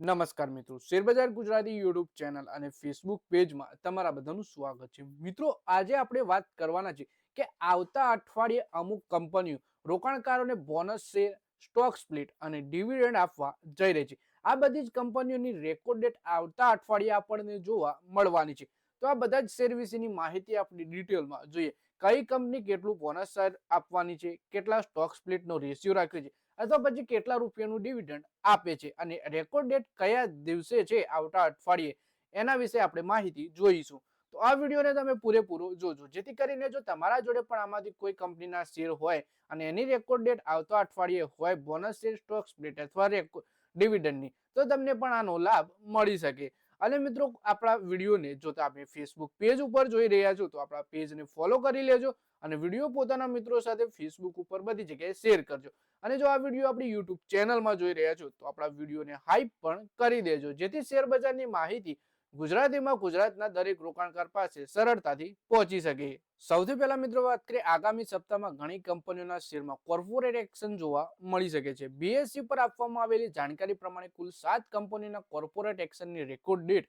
નમસ્કાર મિત્રો, શેરબજાર ગુજરાતી યુટ્યુબ ચેનલ અને ફેસબુક પેજમાં તમારા બધાનું સ્વાગત છે. મિત્રો, આજે આપણે વાત કરવાના છે કે આવતા અઠવાડિયે અમુક કંપનીઓ રોકાણકારોને બોનસ શેર, સ્ટોક સ્પ્લિટ અને ડિવિડન્ડ આપવા જઈ રહી છે. આ બધી જ કંપનીઓની રેકોર્ડ ડેટ આવતા અઠવાડિયે આપણને જોવા મળવાની છે. તો આ બધા જ શેર વિશેની માહિતી આપણે ડિટેલમાં જોઈએ. કઈ કંપની કેટલું બોનસ શેર આપવાની છે, કેટલા સ્ટોક સ્પ્લિટનો રેશિયો રાખ્યો છે, અથવા પછી કેટલા રૂપિયાનું ડિવિડન્ડ આપે છે અને રેકોર્ડ ડેટ કયા દિવસે છે આવતા અઠવાડિયે, એના વિશે આપણે માહિતી જોઈશું. તો આ વિડીયોને તમે પૂરેપૂરો જોજો, જેથી કરીને જો તમારા જોડે પણ આમાંથી કોઈ કંપનીના શેર હોય અને એની રેકોર્ડ ડેટ આવતા અઠવાડિયે હોય બોનસ શેર સ્ટોક સ્પ્લિટ અથવા ડિવિડન્ડની તો તમને પણ આનો લાભ મળી શકે. અને મિત્રો, આપણા વિડીયોને જો તમે ફેસબુક પેજ ઉપર જોઈ રહ્યા છો, તો આપણા પેજને ફોલો કરી લેજો અને વીડિયો પોતાના મિત્રો સાથે ફેસબુક ઉપર બધી જગ્યાએ શેર કરજો. અને જો આ વીડિયો આપણી યુટ્યુબ ચેનલમાં જોઈ રહ્યા છો, તો આપણા વિડીયોને હાઈપ પણ કરી દેજો. જેથી શેર બજારની માહિતી ગુજરાતીમાં ગુજરાતના દરેક રોકાણકાર પાસે સરળતાથી પહોંચી શકે. સૌથી પહેલા મિત્રો વાત કરીએ, આગામી સપ્તાહમાં ઘણી કંપનીઓના શેરમાં કોર્પોરેટ એક્શન જોવા મળી શકે છે. બીએસસી પર આપવામાં આવેલી જાણકારી પ્રમાણે કુલ સાત કંપનીના કોર્પોરેટ એક્શનની રેકોર્ડ ડેટ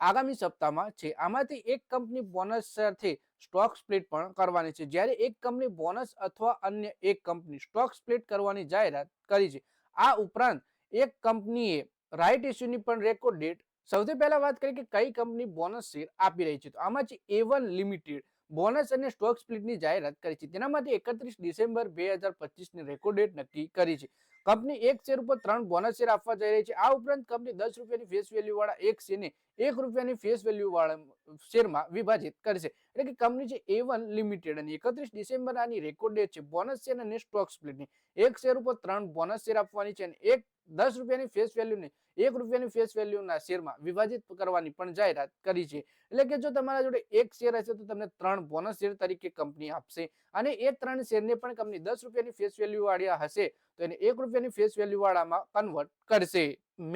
આગામી સપ્તાહમાં છે. આમાંથી એક કંપની બોનસ સાથે સ્ટોક સ્પ્લિટ પણ કરવાની છે. જ્યારે એક કંપની બોનસ અથવા અન્ય એક કંપની સ્ટોક સ્પ્લિટ કરવાની જાહેરાત કરી છે. આ ઉપરાંત એક કંપનીએ રાઇટ ઇસ્યુની પણ રેકોર્ડ ડેટ સૌથી પહેલા વાત કરીએ કે કઈ કંપની બોનસ શેર આપી રહી છે? તો આમાં છે એ લિમિટેડ બોનસ અને સ્ટોક સ્પ્લિટની જાહેરાત કરી છે. તેના માટે એકત્રીસ ડિસેમ્બર બે હજાર પચીસની રેકોર્ડ ડેટ નક્કી કરી છે. કંપની એક શેર ઉપર ત્રણ બોનસ શેર આપવા જઈ રહી છે. આ ઉપરાંત કંપની દસ રૂપિયાની ફેસ વેલ્યુ વાળા એક શેરને એક રૂપિયાની ફેસ વેલ્યુ વાળા શેરમાં વિભાજિત કરશે. એટલે કે કંપની છે એ વન લિમિટેડ અને એકત્રીસ ડિસેમ્બર આની રેકોર્ડ ડેટ છે. બોનસ શેર અને સ્ટોક સ્પ્લિટની એક શેર ઉપર ત્રણ બોનસ શેર આપવાની છે અને એક દસ રૂપિયાની ફેસ વેલ્યુને એક રૂપિયાની ફેસ વેલ્યુના શેરમાં વિભાજિત કરવાની પણ જાહેરાત કરી છે. એટલે કે જો તમારા જોડે એક શેર હશે તો તમને ત્રણ બોનસ શેર તરીકે કંપની આપશે. અને એ ત્રણ શેરને પણ કંપની દસ રૂપિયાની ફેસ વેલ્યુ વાળ્યા હશે તો એને એક રૂપિયાની ફેસ વેલ્યુ વાળામાં કન્વર્ટ કરશે.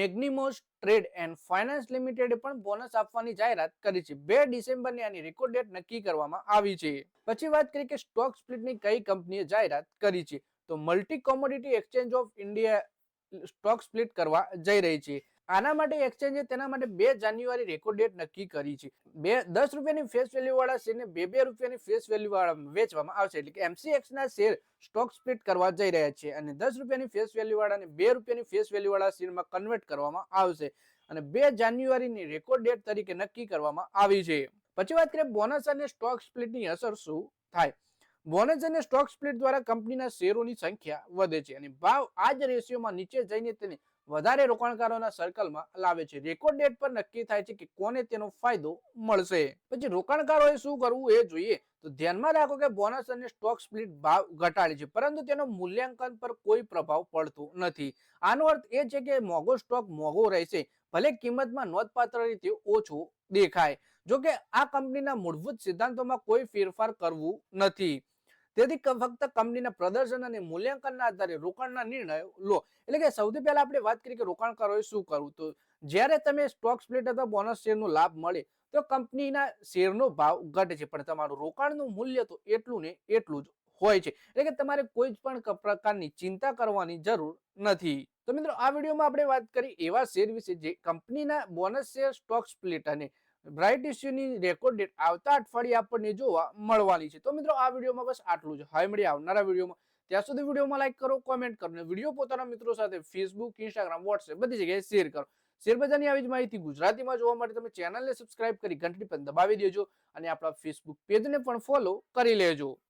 મેગ્નિમોસ ટ્રેડ એન્ડ ફાઇનાન્સ લિમિટેડે પણ બોનસ આપવાની જાહેરાત કરી છે. બે ડિસેમ્બરની આની રેકોર્ડ ડેટ નક્કી કરવામાં આવી છે. પછી વાત કરીએ કે સ્ટોક સ્પ્લિટની કઈ કંપનીએ જાહેરાત કરી છે. તો multi commodity exchange of India stock split કરવા જઈ રહી છે. આના માટે એક્સચેન્જે તેના માટે બે જાન્યુઆરી રેકોર્ડ ડેટ નક્કી કરી છે. બે, દસ રૂપિયાની ફેસ વેલ્યુ વાળા શેરને બે બે રૂપિયાની ફેસ વેલ્યુ વાળા વેચવામાં આવશે. એટલે કે એમસીએક્સ ના શેર સ્ટોક સ્પ્લિટ કરવા જઈ રહ્યા છે અને દસ રૂપિયાની ફેસ વેલ્યુ વાળાને બે રૂપિયાની ફેસ વેલ્યુ વાળા શેરમાં કન્વર્ટ કરવામાં આવશે. અને બે જાન્યુઆરીની રેકોર્ડ ડેટ તરીકે નક્કી કરવામાં આવી છે. પછી વાત કરીએ બોનસ અને સ્ટોક સ્પ્લિટની અસર શું થાય? બોનસ અને સ્ટોક સ્પ્લિટ દ્વારા કંપનીના શેરોની સંખ્યા વધે છે અને ભાવ આ જ રેશિયોમાં નીચે જઈને તેને વધારે રોકાણકારોના સર્કલમાં લાવે છે. રેકોર્ડ ડેટ પર નક્કી થાય છે કે કોને તેનો ફાયદો મળશે. પછી રોકાણકારોએ શું કરવું એ જોઈએ તો ધ્યાનમાં રાખો કે બોનસ અને સ્ટોક સ્પ્લિટ ભાવ ઘટાડે છે, પરંતુ તેનો મૂલ્યાંકન પર કોઈ પ્રભાવ પડતો નથી. આનો અર્થ એ છે કે મોંઘો સ્ટોક મોંઘો રહેશે, ભલે કિંમતમાં નોંધપાત્ર રીતે ઓછો દેખાય. જો કે આ કંપનીના મૂળભૂત સિદ્ધાંતોમાં કોઈ ફેરફાર કરવું નથી. તેથી ફક્ત કંપનીના પ્રદર્શન અને મૂલ્યાંકનના આધારે રોકાણના નિર્ણયો લો. એટલે કે સૌથી પહેલા આપણે વાત કરીએ કે રોકાણકારોએ શું કરવું? તો જ્યારે તમે સ્ટોક સ્પ્લિટ અથવા બોનસ શેરનો લાભ મળે, તો કંપનીના શેરનો ભાવ ઘટે છે. પણ તમારું રોકાણનું મૂલ્ય તો એટલું ને એટલું જ હોય છે. એટલે કે તમારે કોઈ જ પણ પ્રકારની ચિંતા કરવાની જરૂર નથી. તો મિત્રો, આ વિડીયોમાં આપણે વાત કરી એવા શેર વિશે જે કંપનીના બોનસ શેર સ્ટોક સ્પ્લિટ અને બ્રાઇટ ઇસ્યુની રેકોર્ડ ડેટ આવતા અઠવાડિયે આપણને જોવા મળવાની છે. તો મિત્રો, આ વિડીયોમાં બસ આટલું જ. હવે મળીએ આવનારા વિડીયોમાં. ત્યાં સુધી વિડીયોમાં લાઈક કરો કોમેન્ટ કરો અને વીડિયો પોતાના મિત્રો સાથે ફેસબુક ઇન્સ્ટાગ્રામ વોટ્સએપ બધી જગ્યાએ શેર કરો. શેરબજારની આવી જ માહિતી ગુજરાતીમાં જોવા માટે તમે ચેનલને સબસ્ક્રાઇબ કરી ઘંટડી પણ દબાવી દેજો અને આપણા ફેસબુક પેજને પણ ફોલો કરી લેજો.